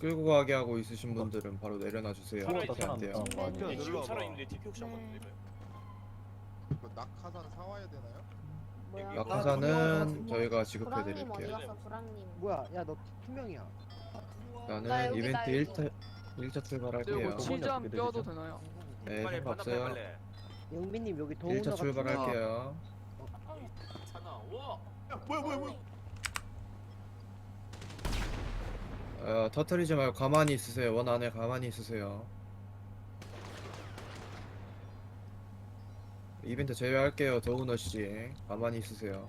끌고 가게 하고 있으신 분들은 바로 내려놔 주세요. 사람 그렇게 안 돼요. 네, 네, 지금 눌러봐. 살아있는데 TP 혹시 한번 네. 그 낙하산 사와야 되나요? 뭐야? 낙하산은 저희가 지급해 불황님 어디 드릴게요. 갔어? 불황님. 뭐야 야 너 투명이야 나 나는 여기, 이벤트 나 여기. 1차 1차 출발할게요. 저 치장 어떻게 뼈도 되시죠? 되나요? 네, 빨리 상관없어요. 빨리. 영빈님 여기 더우나 1차 출발할게요. 뭐야 뭐야 뭐야? 어, 터트리지 말고 가만히 있으세요. 원 안에 가만히 있으세요. 이벤트 제외할게요. 더우너 씨. 가만히 있으세요.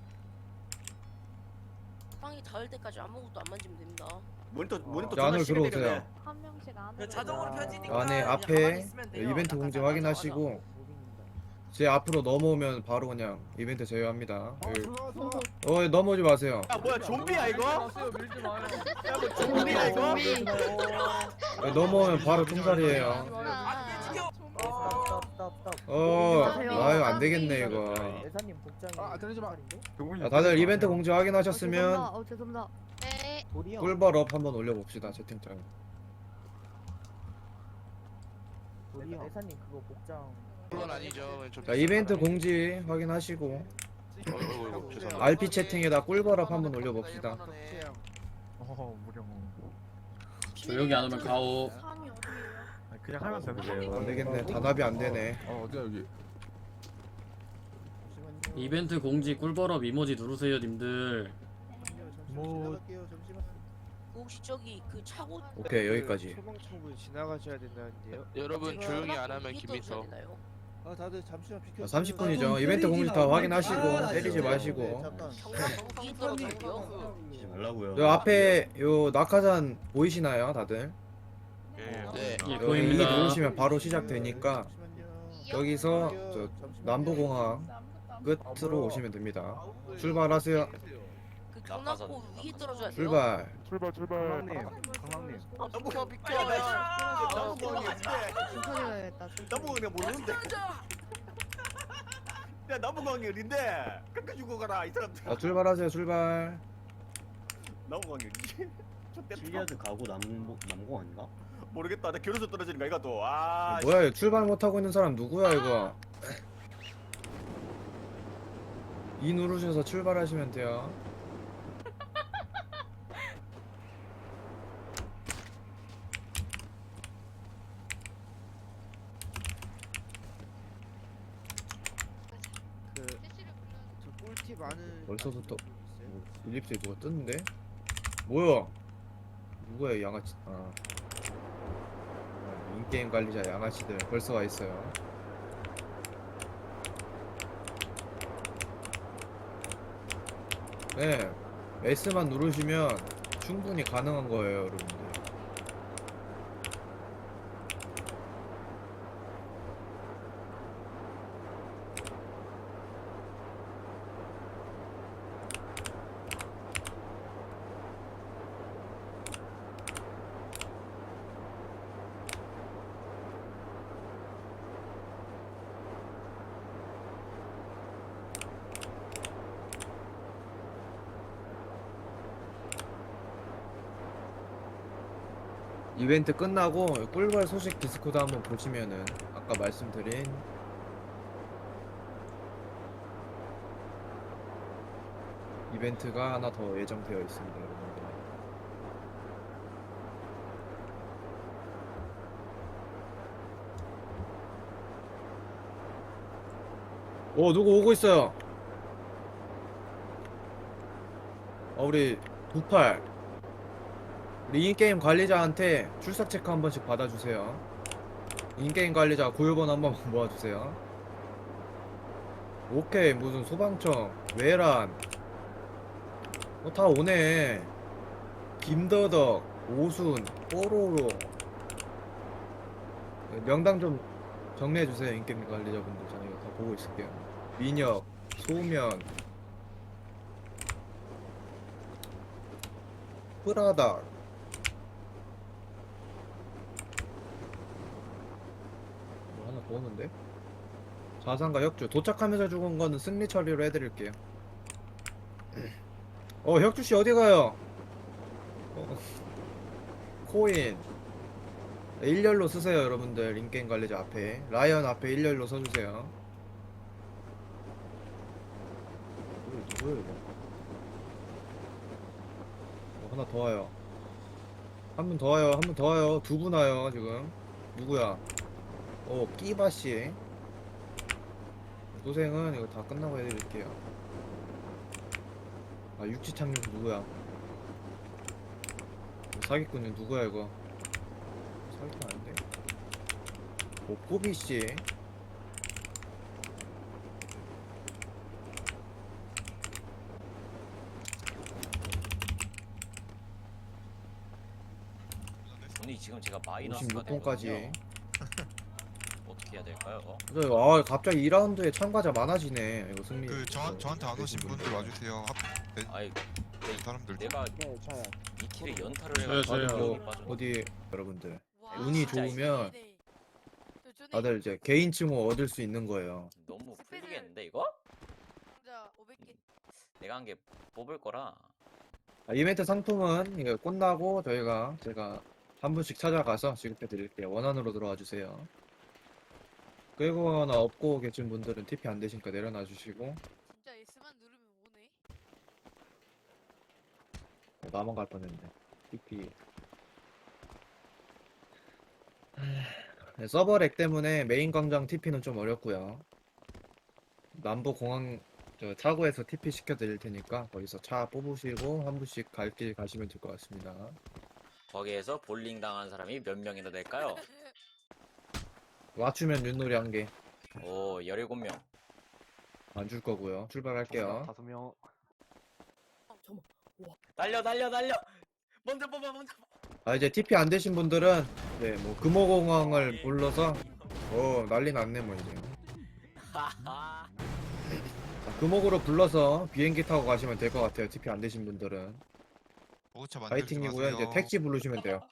빵이 닿을 때까지 아무것도 안 만지면 됩니다. 모니터 모니터 자, 안으로 들어오세요. 한 명씩 안에. 그 자동으로 야. 펴지니까 안에 그냥 앞에 가만히 있으면 돼요. 이벤트 공지 확인하시고 제 앞으로 넘어오면 바로 그냥 이벤트 제외합니다. 여기- 어 넘어오지 마세요. 야 뭐야 좀비야 이거? 밀지 마요. 야뭐 좀비야 이거? 여기 넘어오면 바로 총살이에요. 어, 아유 안 되겠네 이거. 예사님 복장이 아, 들리지 마. 자, 다들 이벤트 공지 확인하셨으면 어 죄송합니다. 네. 돌이요 꿀벌업 한번 올려봅시다 채팅창. 돌이요 예사님 그거 복장 그건 아니죠. 좀 자 이벤트 공지 확인하시고 어이구, 어이구, 죄송합니다. RP 채팅에다 꿀벌업 한번 올려봅시다. 어 무령. 저 여기 안 오면 가오. 어디예요? 그냥 하면 되는데요. 안 되겠네 단합이 안 되네. 어 어디야 여기? 이벤트 공지 꿀벌업 이모지 누르세요, 님들. 뭐 혹시 저기 그 차고 오케이 여기까지. 소방청구 지나가셔야 된다는데요 여러분 조용히 안 하면 김희서. 아 다들 잠시만 비켜 30분이죠. 이벤트 공지 다 확인하시고 때리지 마시고. 경사 위에 떨어져요. 말라고요. 요 앞에 요 낙하산 보이시나요 다들? 네. 예, 여기 보입니다. 누르시면 바로 시작되니까 여기서 저 남부공항 끝으로 오시면 됩니다. 출발하세요. 그 경납고 위에 떨어져야 돼요. 출발. 출발 출발. 강남님 강남님. 아, 비켜 비켜. 너무 춤춰줘야겠다. 너무 내가 모르는데. 야 나무광이 어딘데? 깎아주고 가라 이 사람들. 자 출발하세요 출발. 나무광이 어디? 실리아드 가고 남고 남고 아닌가? 모르겠다. 나 결혼서 떨어지는 거 이가 또. 아. 뭐야 이거 출발 못 하고 있는 사람 누구야 이거? 이 누르셔서 출발하시면 돼요. 그저 꿀팁 아는 벌써부터 일립스에 누가 떴는데? 뭐야? 누구야 이 양아치? 아. 아, 인게임 관리자 양아치들 벌써 와 있어요. 네, S만 누르시면 충분히 가능한 거예요, 여러분들. 이벤트 끝나고 꿀벌 소식 디스코드 한번 보시면은 아까 말씀드린 이벤트가 하나 더 예정되어 있습니다, 여러분들. 오, 누구 오고 있어요. 어, 우리 두팔. 우리 인게임 관리자한테 출석 체크 한 번씩 받아주세요. 인게임 관리자 고유번호 한번 모아주세요. 오케이 무슨 소방청 외란 어, 다 오네. 김더덕 오순 뽀로로 네, 명당 좀 정리해주세요 인게임 관리자분들 저희가 다 보고 있을게요. 민혁 소면 프라다 오는데? 자산과 혁주. 도착하면서 죽은 거는 승리 처리로 해드릴게요. 어 혁주 씨 어디 가요? 어, 코인. 일렬로 쓰세요 여러분들. 인게임 관리자 앞에. 라이언 앞에 일렬로 서주세요. 어, 하나 더 와요. 한 분 더 와요 한 분 더 와요. 두 분 와요 지금. 누구야 어 끼바씨. 도생은 이거 다 끝나고 해드릴게요. 아 육지창님 누구야? 사기꾼이 누구야 이거? 사기꾼 아닌데? 오 포비씨. 돈이 지금 제가 마이너스가 56분까지. 되거든요. 해야 될까요? 아 갑자기 2라운드에 참가자 많아지네 이거 승리 그 저, 저한테 안 오신 분들 와주세요. 합, 아이 네, 사람들 내가 네, 저요. 이 킬에 연타를 저요, 해가지고 저요. 어디 여러분들 와, 운이 좋으면 다들 이제 개인 칭호 얻을 수 있는 거예요 너무 풀리겠는데 이거? 진짜 500개. 내가 한 게 뽑을 거라 아, 이벤트 상품은 이거 끝나고 저희가 제가 한 분씩 찾아가서 지급해 드릴게요. 원안으로 들어와 주세요. 끌거나 업고 계신 분들은 TP 안 되시니까 내려놔 주시고 진짜 S만 누르면 오네. 어, 나만 갈 뻔했네. TP 네, 서버 렉 때문에 메인 광장 TP는 좀 어렵고요. 남부 공항 저 차고에서 TP 시켜 드릴 테니까 거기서 차 뽑으시고 한 분씩 갈 길 가시면 될 것 같습니다. 거기에서 볼링 당한 사람이 몇 명이나 될까요? 맞추면 윷놀이 한 개. 오 17명 안 줄 거고요. 출발할게요. 다섯 명. 어, 잠깐만. 달려 달려 달려 먼저 뽑아 먼저 뽑아. 아 이제 TP 안 되신 분들은 네 뭐 금호공항을 불러서 어 난리 났네 뭐 이제. 하하 자, 금호으로 불러서 비행기 타고 가시면 될 것 같아요. TP 안 되신 분들은 보고차 만들지 파이팅이고요. 이제 마세요. 택시 부르시면 돼요.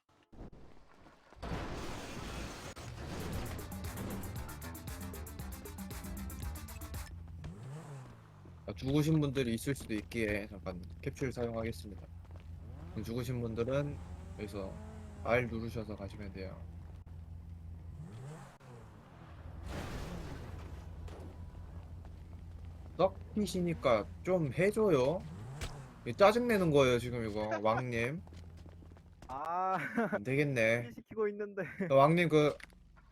죽으신 분들이 있을 수도 있기에 잠깐 캡슐 사용하겠습니다. 죽으신 분들은 여기서 R 누르셔서 가시면 돼요. 썩히시니까 좀 해줘요. 짜증내는 거예요 지금 이거 왕님. 아, 안 되겠네. 시키고 있는데. 왕님 그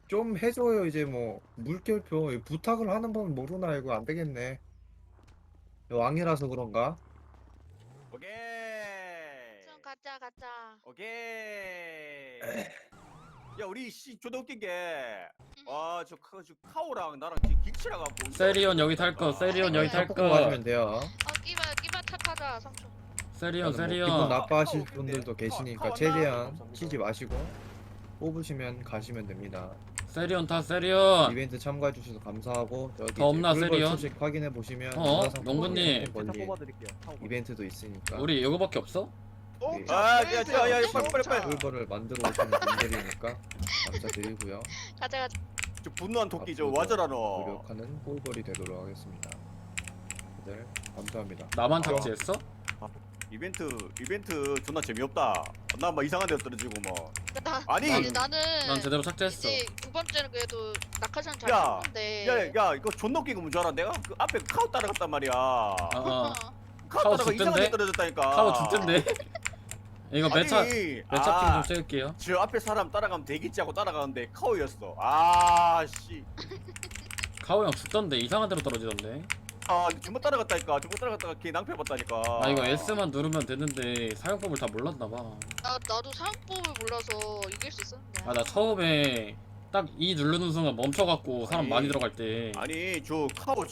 좀 해줘요 이제 뭐 물결표 부탁을 하는 법 모르나 이거 안 되겠네. 왕이라서 그런가? 오케이. 좀 가자 가자. 오케이. 야 우리 씨 존나 웃긴 게 아저 저 카오랑 나랑 지금 길치라 갖고 세리온 여기 탈 거, 세리온 여기 탈 거. 돼요. 어 끼바 끼바 탓하자 삼촌. 세리온, 뭐 기분 세리온. 나빠하실 어, 분들도 계시니까 어, 최대한 어, 치지 마시고 뽑으시면 가시면 됩니다. 세리온 타, 세리온. 이벤트 참가해 주셔서 감사하고 여기 더 없나, 이제 꿀벌 세리온? 소식 확인해 보시면 어? 문화상품권 농구님. 이벤트 뽑아드릴게요. 타고 이벤트도 있으니까 우리 이거밖에 없어? 네. 아 야 야 야 빨리 빨리 빨리 꿀벌을 만들어 오시는 분들이니까 감사드리고요. 가자 가자. 저 분노한 토끼 저 앞으로도 와줘라 너 노력하는 꿀벌이 되도록 하겠습니다. 다들 감사합니다. 나만 탑재했어? 이벤트 이벤트 존나 재미없다 나 막 이상한 데 떨어지고 뭐 나 아니 아니 나는 난 제대로 삭제했어. 이제 두 번째는 그래도 낙하산 잘 야, 쳤는데. 야야 이거 존나 웃긴 거뭔줄 알아 내가 그 앞에 카우 따라갔단 말이야 아, 아. 카우 카우 따라가 이상한 데 죽던데? 떨어졌다니까 카우 죽던데? 이거 매차, 아니, 매차 아, 핑좀 찍을게요. 저 앞에 사람 따라가면 대기지하고 따라가는데 카우였어 아 씨 카오 형 죽던데 이상한 데로 떨어지던데. 아 주먹 따라갔다니까 주먹 따라갔다가 걔 낭패 봤다니까 아 이거 S만 누르면 되는데 사용법을 다 몰랐나 봐. 나 나도 사용법을 몰라서 이길 수 있었는데. 아 나 처음에 딱 E 누르는 순간 멈춰갖고 사람 아니. 많이 들어갈 때 아니 저 카우